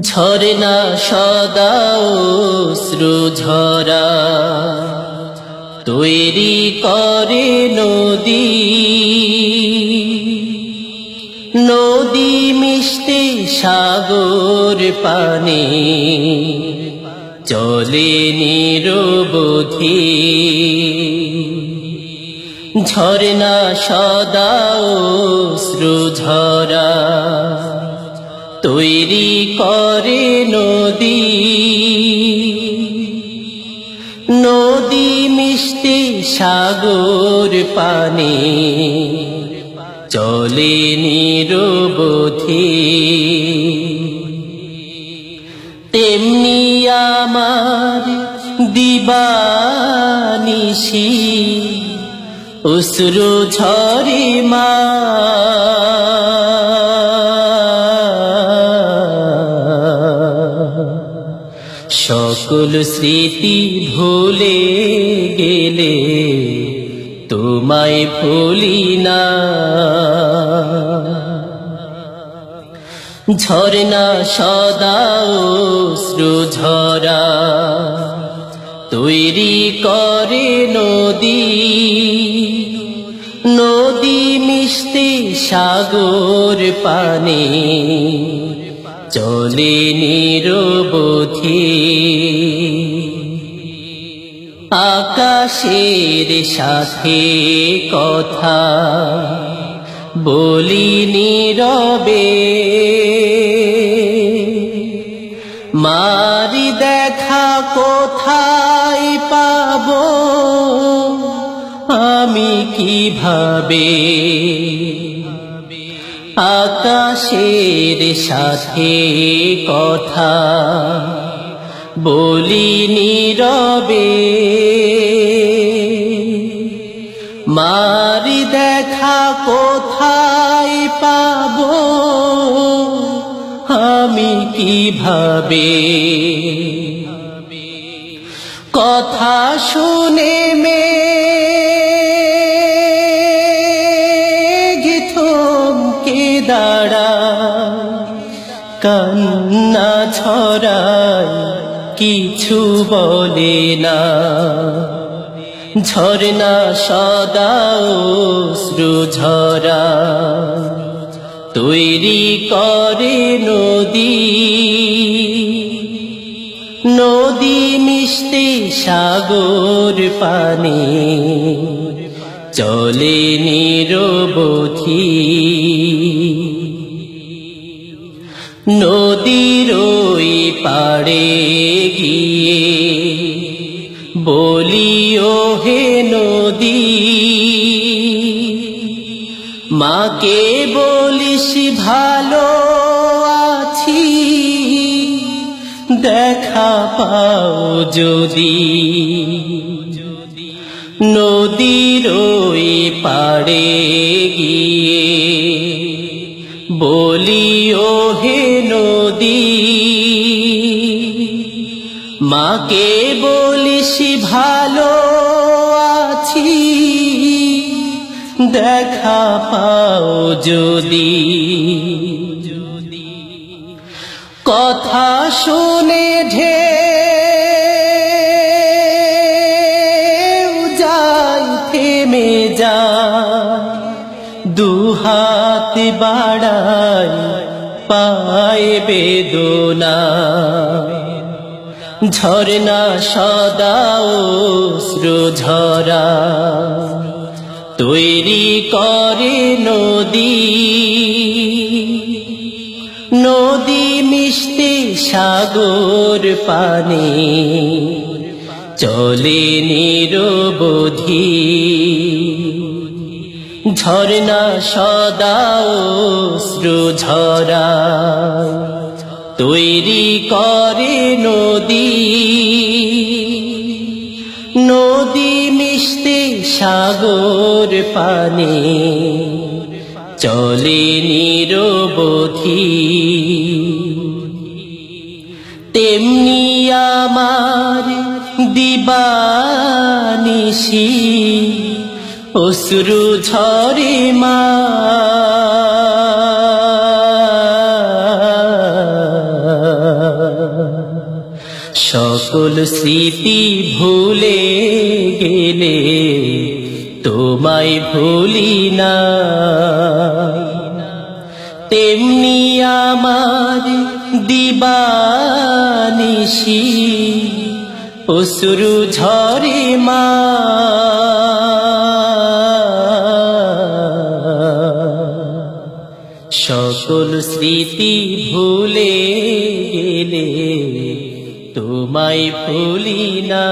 ঝরনা সদা ঝরা। তৈরি করে নদী। নদী মিশতে সাগর পানে। চলে নিরবধি। ঝরনা সদা ঝরা। তৈরি করে নদী। নদী মিষ্টি সাগর পানি, চলে নিরবধি। তেমনি আমার দিবানিশি, অশ্রু ঝরে মা সকল স্মৃতি ভুলে গেলে তোমায় ভুলি না। ঝরনা সদা ঝরা, তৈরি করে নদী। নদী মিশতে সাগর পানে চলে নিরবধি। আকাশের সাথে কথা বলি নীরবে। মারি দেখা কোথায় পাব? আমি কীভাবে আকাশের সাথে কথা বলি নীরবে। মারি দেখা কোথায় পাব? আমি কীভাবে? কথা শুনে মে কান্না ছড়ায়, কিছু বলে না। ঝরনা সদা ঝরা তৈরি করে নদী। নদী মিশতে সাগর পানে, চলে নিরবধি। নদীর ওই পাড়ে গিয়ে বলিও, হে নদী, মাকে বলিস ভালো আছি, দেখা পাও যদি। নদীর ওই পাড়ে গিয়ে মাকে বলিস ভালো আছি। দেখা পাও যদি। কথা শুনে ঢে যাই থেমে যা দুহাত বাড়াই পায় বেদনা। ঝরনা সদা ঝরা। তৈরি করে নদী। নদী মিশতে সাগর পানে। চলে নিরবধি। ঝরনা সদা ঝরা। তৈরি করে নদী। নদী মিশতে সাগর পানে চলে নিরবধি। তেমনি আমার দিবানিশি অশ্রু ঝরে মা সকল স্মৃতি ভুলে গেলে তোমায় ভুলি না। তেমনি আমার দিবানিশি অসুরু ঝরে মা। সকল স্মৃতি ভুলে গেলে তোমায় ভুলি না।